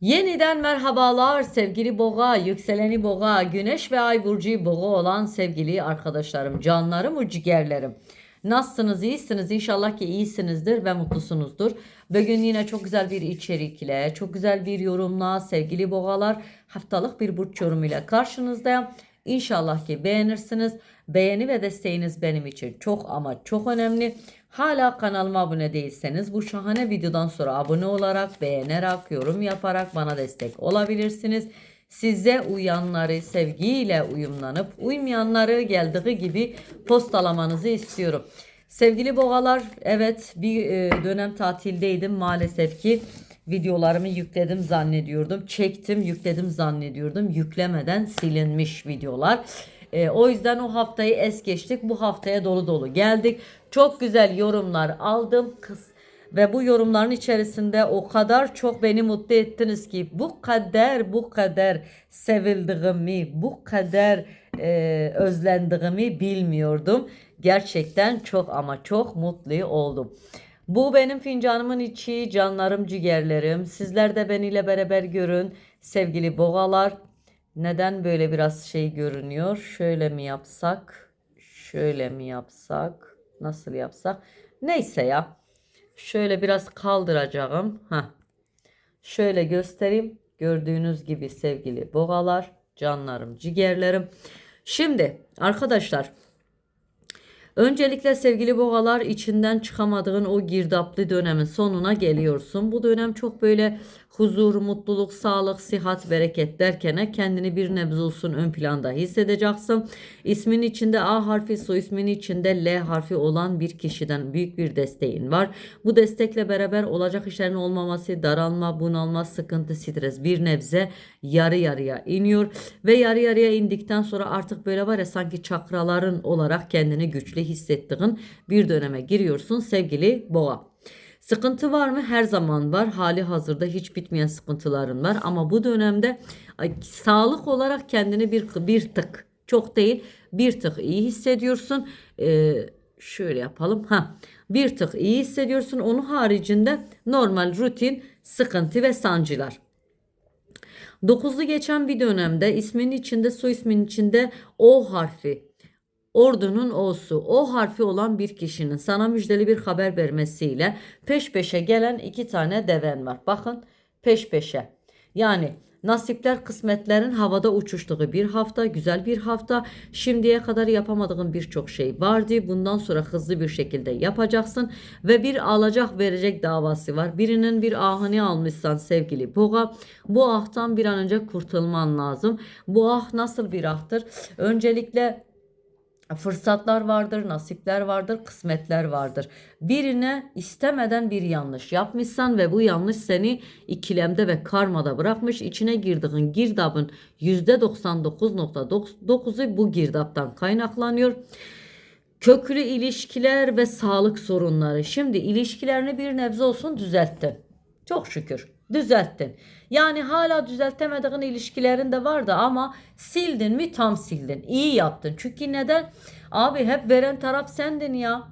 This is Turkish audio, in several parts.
Yeniden merhabalar sevgili boğa, yükseleni boğa, güneş ve ay burcu boğa olan sevgili arkadaşlarım, canlarım, ciğerlerim. Nasılsınız, iyisiniz? İnşallah ki iyisinizdir ve mutlusunuzdur. Bugün yine çok güzel bir içerikle, çok güzel bir yorumla sevgili boğalar haftalık bir burç yorumuyla karşınızdayım. İnşallah ki beğenirsiniz. Beğeni ve desteğiniz benim için çok ama çok önemli. Hala kanalıma abone değilseniz bu şahane videodan sonra abone olarak, beğenerek, yorum yaparak bana destek olabilirsiniz. Size uyanları sevgiyle uyumlanıp uymayanları geldiği gibi postalamanızı istiyorum. Sevgili boğalar evet bir e, dönem tatildeydim maalesef ki videolarımı yükledim zannediyordum. Çektim yükledim zannediyordum. Yüklemeden silinmiş videolar. E, o yüzden o haftayı es geçtik. Bu haftaya dolu dolu geldik. Çok güzel yorumlar aldım. Kız ve bu yorumların içerisinde o kadar çok beni mutlu ettiniz ki bu kadar bu kadar sevildiğimi, bu kadar e, özlendiğimi bilmiyordum. Gerçekten çok ama çok mutlu oldum. Bu benim fincanımın içi, canlarım, ciğerlerim. Sizler de beniyle beraber görün. Sevgili boğalar, neden böyle biraz şey görünüyor? Şöyle mi yapsak? Şöyle mi yapsak? Nasıl yapsak? Neyse ya. Şöyle biraz kaldıracağım. Ha. Şöyle göstereyim. Gördüğünüz gibi sevgili boğalar, canlarım, ciğerlerim. Şimdi arkadaşlar Öncelikle sevgili boğalar içinden çıkamadığın o girdaplı dönemin sonuna geliyorsun. Bu dönem çok böyle huzur, mutluluk, sağlık, sihat, bereket derken kendini bir nebze olsun ön planda hissedeceksin. İsmin içinde A harfi, soy ismin içinde L harfi olan bir kişiden büyük bir desteğin var. Bu destekle beraber olacak işlerin olmaması, daralma, bunalma, sıkıntı, stres bir nebze yarı yarıya iniyor ve yarı yarıya indikten sonra artık böyle var ya sanki çakraların olarak kendini güçlü hissettiğin bir döneme giriyorsun sevgili boğa. Sıkıntı var mı? Her zaman var. Hali hazırda hiç bitmeyen sıkıntıların var. Ama bu dönemde sağlık olarak kendini bir, bir tık çok değil bir tık iyi hissediyorsun. Ee, şöyle yapalım. Ha, bir tık iyi hissediyorsun. Onun haricinde normal rutin sıkıntı ve sancılar. Dokuzlu geçen bir dönemde ismin içinde soy ismin içinde O harfi Ordunun O'su o harfi olan bir kişinin sana müjdeli bir haber vermesiyle peş peşe gelen iki tane deven var. Bakın peş peşe. Yani nasipler kısmetlerin havada uçuştuğu bir hafta, güzel bir hafta. Şimdiye kadar yapamadığın birçok şey vardı. Bundan sonra hızlı bir şekilde yapacaksın ve bir alacak verecek davası var. Birinin bir ahını almışsan sevgili boğa, bu ahtan bir an önce kurtulman lazım. Bu ah nasıl bir ahtır? Öncelikle fırsatlar vardır, nasipler vardır, kısmetler vardır. Birine istemeden bir yanlış yapmışsan ve bu yanlış seni ikilemde ve karmada bırakmış. İçine girdiğin girdabın %99.9'u bu girdaptan kaynaklanıyor. Köklü ilişkiler ve sağlık sorunları. Şimdi ilişkilerini bir nebze olsun düzelttin. Çok şükür düzelttin. Yani hala düzeltemediğin ilişkilerin de vardı ama sildin mi tam sildin. İyi yaptın. Çünkü neden? Abi hep veren taraf sendin ya.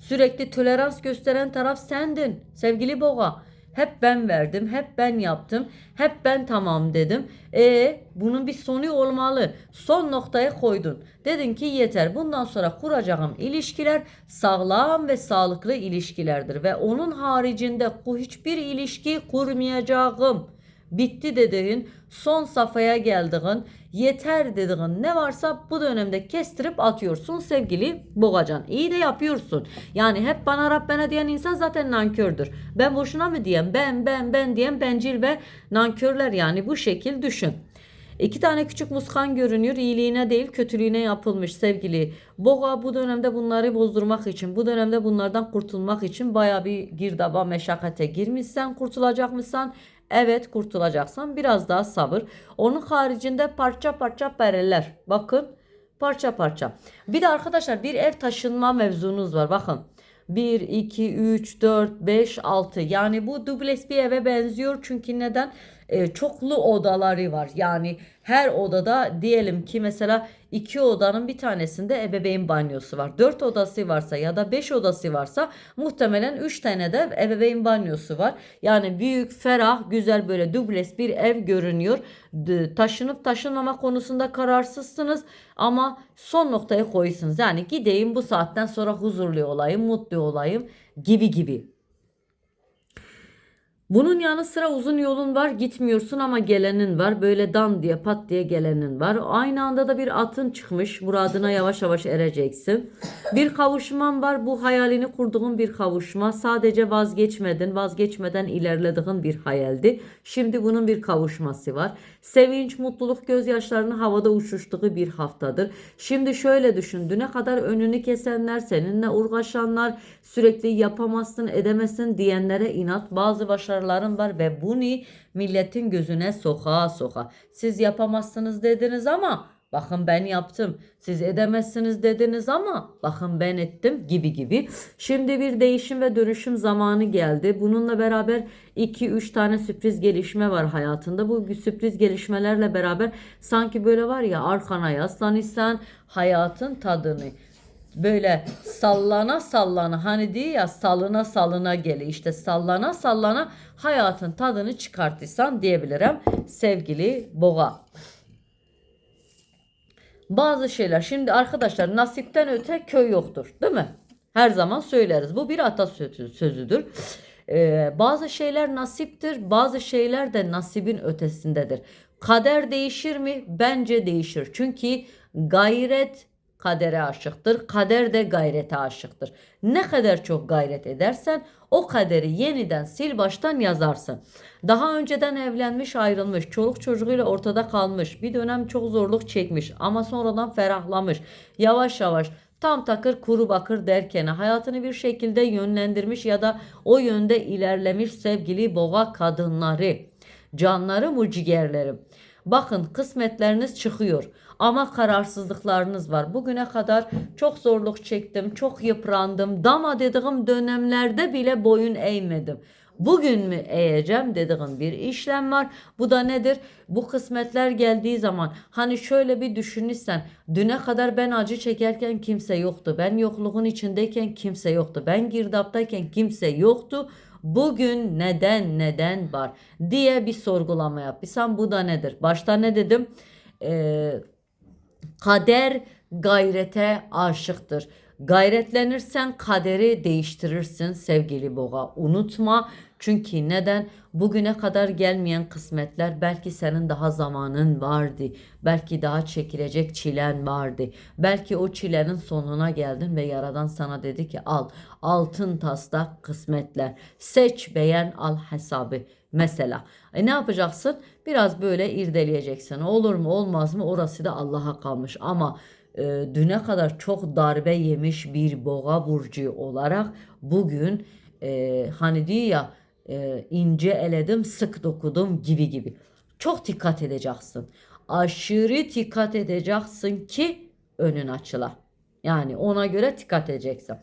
Sürekli tolerans gösteren taraf sendin. Sevgili boğa. Hep ben verdim, hep ben yaptım, hep ben tamam dedim. E bunun bir sonu olmalı. Son noktaya koydun. Dedin ki yeter. Bundan sonra kuracağım ilişkiler sağlam ve sağlıklı ilişkilerdir ve onun haricinde hiçbir ilişki kurmayacağım bitti dediğin, son safhaya geldiğin, yeter dediğin ne varsa bu dönemde kestirip atıyorsun sevgili Boğacan. İyi de yapıyorsun. Yani hep bana Rabbena diyen insan zaten nankördür. Ben boşuna mı diyen, ben ben ben diyen bencil ve nankörler yani bu şekil düşün. İki tane küçük muskan görünüyor. İyiliğine değil kötülüğüne yapılmış sevgili. Boğa bu dönemde bunları bozdurmak için, bu dönemde bunlardan kurtulmak için baya bir girdaba meşakkate girmişsen, kurtulacak mısın? Evet kurtulacaksan biraz daha sabır. Onun haricinde parça parça pereler. Bakın parça parça. Bir de arkadaşlar bir ev taşınma mevzunuz var. Bakın 1, 2, 3, 4, 5, 6 yani bu dubles bir eve benziyor çünkü neden? Ee, çoklu odaları var yani her odada diyelim ki mesela iki odanın bir tanesinde ebeveyn banyosu var. Dört odası varsa ya da beş odası varsa muhtemelen üç tane de ebeveyn banyosu var. Yani büyük, ferah, güzel böyle dubles bir ev görünüyor. Taşınıp taşınmama konusunda kararsızsınız ama son noktaya koyuyorsunuz. Yani gideyim bu saatten sonra huzurlu olayım, mutlu olayım gibi gibi. Bunun yanı sıra uzun yolun var gitmiyorsun ama gelenin var. Böyle dan diye pat diye gelenin var. Aynı anda da bir atın çıkmış. Muradına yavaş yavaş ereceksin. Bir kavuşman var. Bu hayalini kurduğun bir kavuşma. Sadece vazgeçmedin. Vazgeçmeden ilerlediğin bir hayaldi. Şimdi bunun bir kavuşması var. Sevinç, mutluluk gözyaşlarının havada uçuştuğu bir haftadır. Şimdi şöyle düşün. Düne kadar önünü kesenler, seninle uğraşanlar, sürekli yapamazsın, edemezsin diyenlere inat. Bazı başarıların var ve bunu milletin gözüne soka soka. Siz yapamazsınız dediniz ama bakın ben yaptım. Siz edemezsiniz dediniz ama bakın ben ettim gibi gibi. Şimdi bir değişim ve dönüşüm zamanı geldi. Bununla beraber 2-3 tane sürpriz gelişme var hayatında. Bu sürpriz gelişmelerle beraber sanki böyle var ya arkana yaslanırsan hayatın tadını böyle sallana sallana hani diyor ya salına salına geli işte sallana sallana hayatın tadını çıkartırsan diyebilirim sevgili boğa. Bazı şeyler şimdi arkadaşlar nasipten öte köy yoktur değil mi? Her zaman söyleriz. Bu bir atasözü sözüdür. Ee, bazı şeyler nasiptir, bazı şeyler de nasibin ötesindedir. Kader değişir mi? Bence değişir. Çünkü gayret kadere aşıktır. Kader de gayrete aşıktır. Ne kadar çok gayret edersen o kaderi yeniden sil baştan yazarsın. Daha önceden evlenmiş, ayrılmış, çoluk çocuğuyla ortada kalmış, bir dönem çok zorluk çekmiş ama sonradan ferahlamış. Yavaş yavaş tam takır kuru bakır derken hayatını bir şekilde yönlendirmiş ya da o yönde ilerlemiş sevgili boğa kadınları. Canlarım o ciğerlerim. Bakın kısmetleriniz çıkıyor ama kararsızlıklarınız var. Bugüne kadar çok zorluk çektim, çok yıprandım. Dama dediğim dönemlerde bile boyun eğmedim. Bugün mü eğeceğim dediğim bir işlem var. Bu da nedir? Bu kısmetler geldiği zaman hani şöyle bir düşünürsen düne kadar ben acı çekerken kimse yoktu. Ben yokluğun içindeyken kimse yoktu. Ben girdaptayken kimse yoktu. Bugün neden neden var diye bir sorgulama yapıyorsan bu da nedir? Başta ne dedim? Ee, kader gayrete aşıktır. Gayretlenirsen kaderi değiştirirsin sevgili boğa. Unutma çünkü neden? Bugüne kadar gelmeyen kısmetler belki senin daha zamanın vardı. Belki daha çekilecek çilen vardı. Belki o çilenin sonuna geldin ve yaradan sana dedi ki al altın taslak kısmetler. Seç beğen al hesabı. Mesela e ne yapacaksın? Biraz böyle irdeleyeceksin. Olur mu olmaz mı orası da Allah'a kalmış. Ama e, düne kadar çok darbe yemiş bir boğa burcu olarak bugün e, hani diyor ya e, ince eledim sık dokudum gibi gibi. Çok dikkat edeceksin. Aşırı dikkat edeceksin ki önün açıla. Yani ona göre dikkat edeceksin.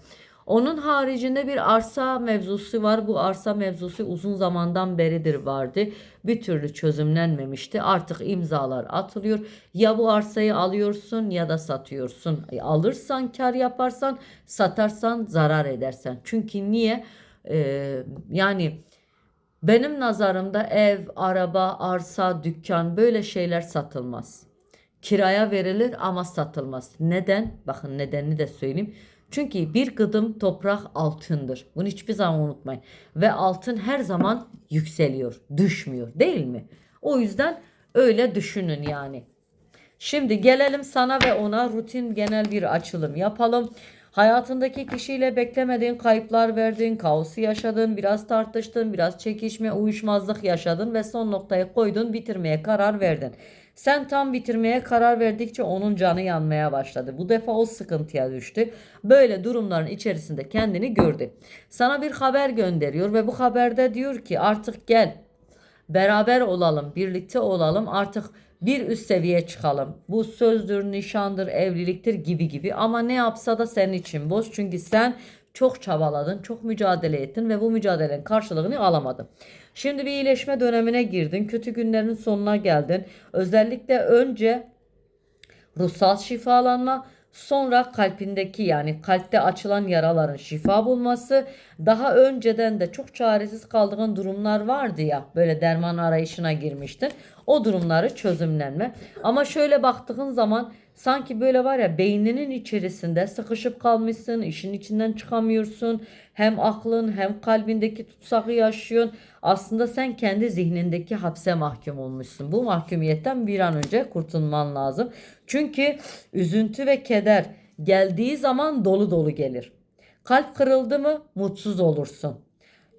Onun haricinde bir arsa mevzusu var. Bu arsa mevzusu uzun zamandan beridir vardı. Bir türlü çözümlenmemişti. Artık imzalar atılıyor. Ya bu arsayı alıyorsun ya da satıyorsun. E, alırsan kar yaparsan, satarsan zarar edersen. Çünkü niye? Ee, yani benim nazarımda ev, araba, arsa, dükkan böyle şeyler satılmaz. Kiraya verilir ama satılmaz. Neden? Bakın nedenini de söyleyeyim. Çünkü bir gıdım toprak altındır. Bunu hiçbir zaman unutmayın. Ve altın her zaman yükseliyor, düşmüyor değil mi? O yüzden öyle düşünün yani. Şimdi gelelim sana ve ona rutin genel bir açılım yapalım. Hayatındaki kişiyle beklemediğin kayıplar verdin, kaosu yaşadın, biraz tartıştın, biraz çekişme, uyuşmazlık yaşadın ve son noktaya koydun, bitirmeye karar verdin. Sen tam bitirmeye karar verdikçe onun canı yanmaya başladı. Bu defa o sıkıntıya düştü. Böyle durumların içerisinde kendini gördü. Sana bir haber gönderiyor ve bu haberde diyor ki artık gel beraber olalım, birlikte olalım. Artık bir üst seviye çıkalım. Bu sözdür, nişandır, evliliktir gibi gibi. Ama ne yapsa da senin için boş. Çünkü sen çok çabaladın, çok mücadele ettin ve bu mücadelenin karşılığını alamadın. Şimdi bir iyileşme dönemine girdin. Kötü günlerin sonuna geldin. Özellikle önce ruhsal şifalanma, sonra kalbindeki yani kalpte açılan yaraların şifa bulması, daha önceden de çok çaresiz kaldığın durumlar vardı ya, böyle derman arayışına girmiştin. O durumları çözümlenme. Ama şöyle baktığın zaman sanki böyle var ya beyninin içerisinde sıkışıp kalmışsın, işin içinden çıkamıyorsun. Hem aklın hem kalbindeki tutsağı yaşıyorsun. Aslında sen kendi zihnindeki hapse mahkum olmuşsun. Bu mahkumiyetten bir an önce kurtulman lazım. Çünkü üzüntü ve keder geldiği zaman dolu dolu gelir. Kalp kırıldı mı mutsuz olursun.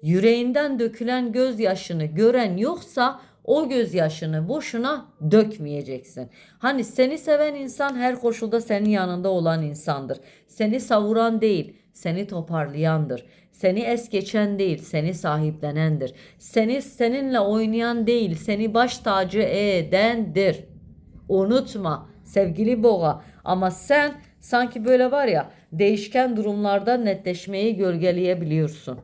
Yüreğinden dökülen gözyaşını gören yoksa o gözyaşını boşuna dökmeyeceksin. Hani seni seven insan her koşulda senin yanında olan insandır. Seni savuran değil, seni toparlayandır. Seni es geçen değil, seni sahiplenendir. Seni seninle oynayan değil, seni baş tacı edendir. Unutma sevgili boğa ama sen sanki böyle var ya değişken durumlarda netleşmeyi gölgeleyebiliyorsun.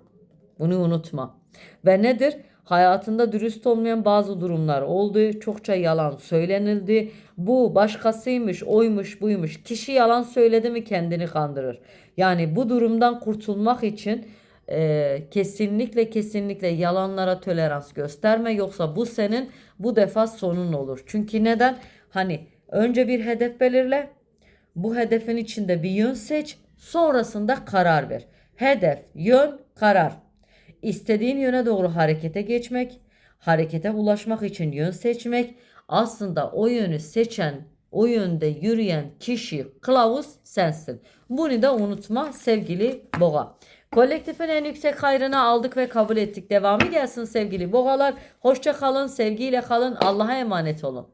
Bunu unutma. Ve nedir? Hayatında dürüst olmayan bazı durumlar oldu. Çokça yalan söylenildi. Bu başkasıymış, oymuş, buymuş. Kişi yalan söyledi mi kendini kandırır. Yani bu durumdan kurtulmak için e, kesinlikle kesinlikle yalanlara tolerans gösterme. Yoksa bu senin bu defa sonun olur. Çünkü neden? Hani önce bir hedef belirle. Bu hedefin içinde bir yön seç. Sonrasında karar ver. Hedef, yön, karar. İstediğin yöne doğru harekete geçmek, harekete ulaşmak için yön seçmek, aslında o yönü seçen, o yönde yürüyen kişi, kılavuz sensin. Bunu da unutma sevgili boğa. Kolektifin en yüksek hayrını aldık ve kabul ettik. Devamı gelsin sevgili boğalar. Hoşça kalın, sevgiyle kalın. Allah'a emanet olun.